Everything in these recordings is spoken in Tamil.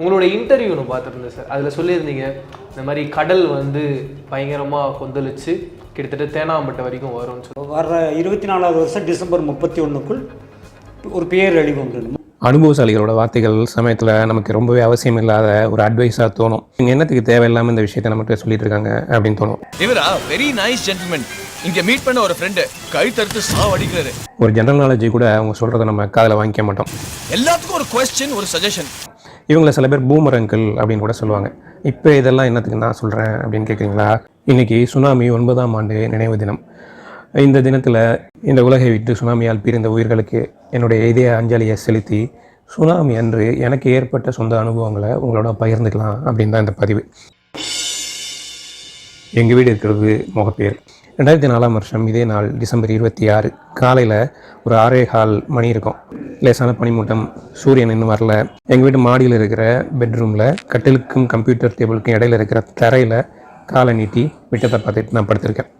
உங்களோட இன்டர்வியூ ஒன்று பார்த்துருந்தேன் சார் அதில் சொல்லியிருந்தீங்க இந்த மாதிரி கடல் வந்து பயங்கரமாக கொந்தளிச்சு கிட்டத்தட்ட தேனாம்பட்டை வரைக்கும் வரும்னு சொல்லி. வர்ற இருபத்தி நாலாவது வருஷம் டிசம்பர் முப்பத்தி ஒன்றுக்குள் ஒரு பேரழிவு உண்டு அனுபவசாலிகளோட வார்த்தைகள் சமயத்தில் நமக்கு ரொம்பவே அவசியம் இல்லாத ஒரு அட்வைஸாக தோணும். இங்கே என்னத்துக்கு தேவையில்லாமல் இந்த விஷயத்தை நம்மகிட்ட சொல்லிட்டு இருக்காங்க அப்படின்னு தோணும். இவரா? வெரி நைஸ் ஜென்டில்மேன் இங்க மீட் பண்ண ஒரு ஃப்ரெண்டு கை தடுத்து சாவ் அடிக்கிறாரு. ஒரு ஜென்ரல் நாலேஜை கூட அவங்க சொல்கிறத நம்ம காதில் வாங்கிக்க மாட்டோம். எல்லாத்துக்கும் ஒரு கொஸ்டின் ஒரு சஜஷன் இவங்கள சில பேர் பூமர் அங்கிள் அப்படின்னு கூட சொல்லுவாங்க. இப்போ இதெல்லாம் என்னத்துக்கு நான் சொல்கிறேன் அப்படின்னு கேட்குறீங்களா இன்னைக்கு சுனாமி ஒன்பதாம் ஆண்டு நினைவு தினம். இந்த தினத்தில் இந்த உலகை விட்டு சுனாமியால் பிரிந்த உயிர்களுக்கு என்னுடைய இதய அஞ்சலியை செலுத்தி சுனாமி அன்று எனக்கு ஏற்பட்ட சொந்த அனுபவங்களை உங்களோட பகிர்ந்துக்கலாம் அப்படின்னு தான் இந்த பதிவு. எங்கள் வீடு இருக்கிறது முகப்பேர். ரெண்டாயிரத்தி நாலாம் வருஷம் இதே நாள் டிசம்பர் இருபத்தி ஆறு காலையில் ஒரு ஆறே கால் மணி இருக்கும். லேசான பனிமூட்டம் சூரியன் இன்னும் வரல. எங்கள் வீட்டு மாடியில் இருக்கிற பெட்ரூமில் கட்டிலுக்கும் கம்ப்யூட்டர் டேபிளுக்கும் இடையில இருக்கிற தரையில் காலை நீட்டி விட்டத்தை பார்த்துட்டு நான் படுத்திருக்கேன்.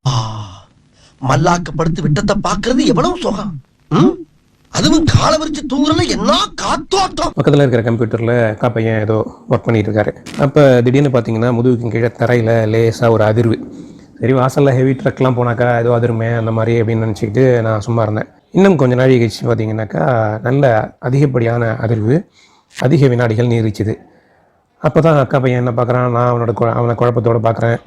மல்லாக்கப்படுத்து விட்டத்தை பார்க்கறது எவ்வளவு சுகம். ம்? அதுவும் காலை விரிச்சு தூங்குறதுல என்ன காத்தோட்டம்? பக்கத்தில் இருக்கிற கம்ப்யூட்டரில் காப்பையன் ஏதோ ஒர்க் பண்ணிட்டு இருக்காரு அப்போ திடீர்னு பார்த்தீங்கன்னா முதுகுக்கு கீழே தரையில் லேசாக ஒரு அதிர்வு. சரி வாசலில் ஹெவி ட்ரக்லாம் போனாக்கா ஏதோ அதிர்மே அந்த மாதிரி அப்படின்னு நினச்சிக்கிட்டு நான் சும்மா இருந்தேன். இன்னும் கொஞ்சம் நாள் கழிச்சு பார்த்தீங்கன்னாக்கா நல்ல அதிகப்படியான அதிர்வு அதிக வினாடிகள் நீரிச்சுது அப்போ தான் அக்கா பையன் என்ன பார்க்குறான் நான் அவனோட அவனை குழப்பத்தோடு பார்க்குறேன்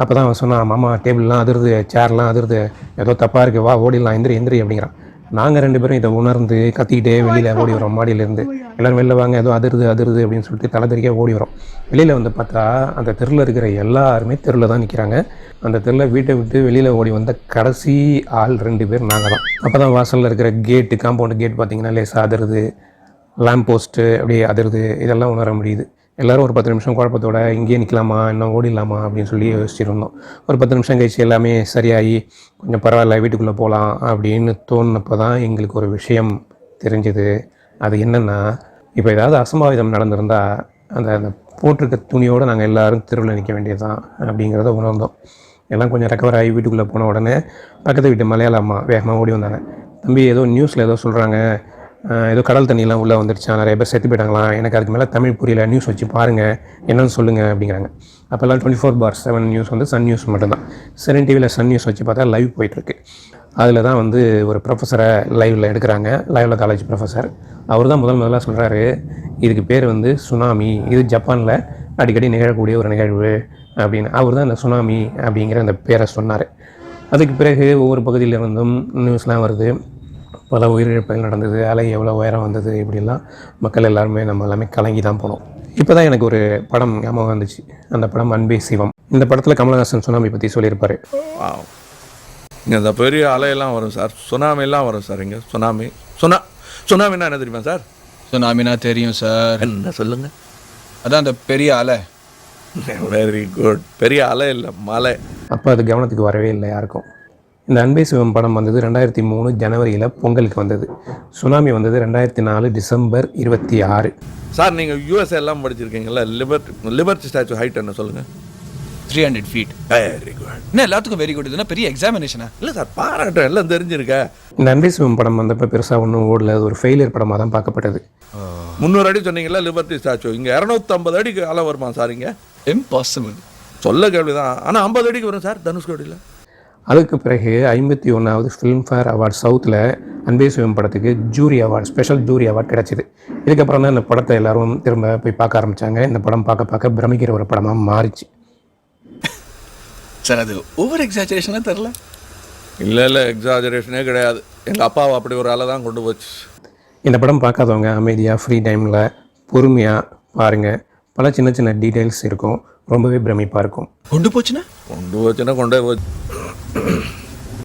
அப்போ தான் அவன் சொன்னான் மாமா டேபிள்லாம் அதிருது சேர்லாம் அதிருது. ஏதோ தப்பாக இருக்குது வா ஓடிடலாம். எந்திரி எந்திரி அப்படிங்கிறான். நாங்கள் ரெண்டு பேரும் இதை உணர்ந்து கத்திக்கிட்டே வெளியில் ஓடி வரோம். மாடியிலேருந்து. எல்லோரும் வெளில வாங்க ஏதோ அதிருது அதிருது அப்படின்னு சொல்லிட்டு தலை தெறிக்க ஓடி வரோம். வெளியில் வந்து பார்த்தா அந்த தெருவில் இருக்கிற எல்லாருமே தெருவில் தான் நிற்கிறாங்க அந்த தெருவில் வீட்டை விட்டு வெளியில் ஓடி வந்த கடைசி ஆள் ரெண்டு பேர் நாங்கள் தான். அப்போ தான் வாசலில் இருக்கிற கேட்டு காம்பவுண்டு கேட் பார்த்தீங்கன்னா லேசாக அதிருது. லேம்ப் போஸ்ட்டு அப்படியே அதிருது. இதெல்லாம் உணர முடியுது. எல்லோரும் ஒரு பத்து நிமிஷம் குழப்பத்தோட இங்கேயே நிற்கலாமா இன்னும் ஓடிடலாமா? அப்படின்னு சொல்லி யோசிச்சுட்டு இருந்தோம் ஒரு பத்து நிமிஷம் கழிச்சு எல்லாமே சரியாகி கொஞ்சம் பரவாயில்ல வீட்டுக்குள்ளே போகலாம் அப்படின்னு தோணுனப்போ தான் எங்களுக்கு ஒரு விஷயம் தெரிஞ்சுது. அது என்னென்னா இப்போ ஏதாவது அசம்பாவிதம் நடந்திருந்தால் அந்த அந்த போட்டிருக்க துணியோடு நாங்கள் எல்லாரும் தெருவில் நிற்க வேண்டியது தான் அப்படிங்கிறத உணர்ந்தோம். எல்லாம் கொஞ்சம் ரெக்கவர் ஆகி வீட்டுக்குள்ளே போன உடனே பக்கத்து வீட்டு மலையாள அம்மா வேகமாக ஓடி வந்தாங்க. தம்பி ஏதோ நியூஸில் ஏதோ சொல்கிறாங்க ஏதோ கடல் தண்ணியெலாம் உள்ளே வந்துருச்சா நிறைய பேர் செத்து போயிட்டாங்களாம் எனக்கு அதுக்கு மேலே தமிழ் புரியல. நியூஸ் வச்சு பாருங்கள் என்னன்னு சொல்லுங்கள் அப்படிங்கிறாங்க. அப்போல்லாம் twenty four by seven news வந்து சன் நியூஸ் மட்டும்தான். சன் டிவியில் சன் நியூஸ் வச்சு பார்த்தா லைவ் போயிட்டுருக்கு. அதில் தான் வந்து ஒரு ப்ரொஃபஸரை லைவில் எடுக்கிறாங்க. லைவில் காலேஜ் ப்ரொஃபஸர் அவர் தான் முதல் முதல்ல சொல்கிறாரு இதுக்கு பேர் வந்து சுனாமி இது ஜப்பானில் அடிக்கடி நிகழக்கூடிய ஒரு நிகழ்வு அப்படின்னு. அவர் தான் இந்த சுனாமி அப்படிங்கிற அந்த பேரை சொன்னார். அதுக்கு பிறகு ஒவ்வொரு பகுதியில் இருந்தும் நியூஸ்லாம் வருது. பல உயிரிழப்புகள் நடந்தது அலை எவ்வளோ உயரம் வந்தது இப்படிலாம் மக்கள் எல்லாருமே நம்ம எல்லாமே கலங்கி தான் போனோம். இப்போ தான் எனக்கு ஒரு படம் ஞாபகம் வந்துச்சு. அந்த படம் அன்பே சிவம். இந்த படத்தில் கமலஹாசன் சுனாமி பற்றி சொல்லியிருப்பாரு. இந்த பெரிய அலையெல்லாம் வரும் சார். சுனாமிலாம் வரும் சார் இங்கே. சுனாமி. சுனா சுனாமின்னா என்ன தெரியுமா சார்? சுனாமினா தெரியும் சார். என்ன சொல்லுங்க? அதான் அந்த பெரிய அலை. வெரி குட் பெரிய அலை இல்லை மலை. அப்போ அது கவனத்துக்கு வரவே இல்லை யாருக்கும். இந்த அன்பே சிவம் படம் வந்தது ரெண்டாயிரத்தி மூணு ஜனவரியில் பொங்கலுக்கு வந்தது. சுனாமி வந்தது ரெண்டாயிரத்தி நாலு டிசம்பர் இருபத்தி ஆறு. சார் நீங்கள் யூஎஸ்ஏ எல்லாம் படிச்சிருக்கீங்கல்ல லிபர்ட்டி லிபர்ட்டி ஸ்டாச்சு ஹைட் என்ன சொல்லுங்கள் three hundred feet very good என்ன எல்லாத்துக்கும் வெரி குட் இதுனா பெரிய எக்ஸாமினேஷனா இல்லை சார் பாராட்டம் எல்லாம் தெரிஞ்சிருக்க. இந்த அன்பே சிவம் படம் வந்தப்போ பெருசாக ஒன்றும் ஓடல அது ஒரு ஃபெயிலியர் படமாக தான் பார்க்கப்பட்டது. முந்நூறு அடி சொன்னீங்கல்ல லிபர்ட்டி ஸ்டாச்சு இங்கே இரநூத்தம்பது அடிக்கு அலை வருமா சார் இங்கே? இம்பாசிபிள் சொல்ல கேள்வி தான் ஆனால் ஐம்பது அடிக்கு வரும் சார் தனுஷ்கோடியில். அதுக்கு பிறகு ஐம்பத்தி ஒன்றாவது ஃபிலிம்ஃபேர் அவார்ட் சவுத்தில் அன்பே சிவம் படத்துக்கு jury award special jury award கிடச்சிது. இதுக்கப்புறம் தான் இந்த படத்தை எல்லாரும் திரும்ப போய் பார்க்க ஆரம்பித்தாங்க இந்த படம் பார்க்க பார்க்க பிரமிக்கிற ஒரு படமாக மாறிச்சு. சார் அது ஓவர் எக்ஸாச்சுரேஷனா தெரில இல்லை இல்லை எக்ஸாஜரேஷனே கிடையாது. எங்கள் அப்பாவை அப்படி ஒரு அலை தான் கொண்டு போச்சு. இந்த படம் பார்க்காதவங்க அமைதியாக ஃப்ரீ டைமில் பொறுமையாக பாருங்கள் பல சின்ன சின்ன டீட்டெயில்ஸ் இருக்கும். ரொம்பவே பிரமிப்பாக இருக்கும். கொண்டு போச்சுன்னா? கொண்டு வச்சுன்னா கொண்டே போச்சு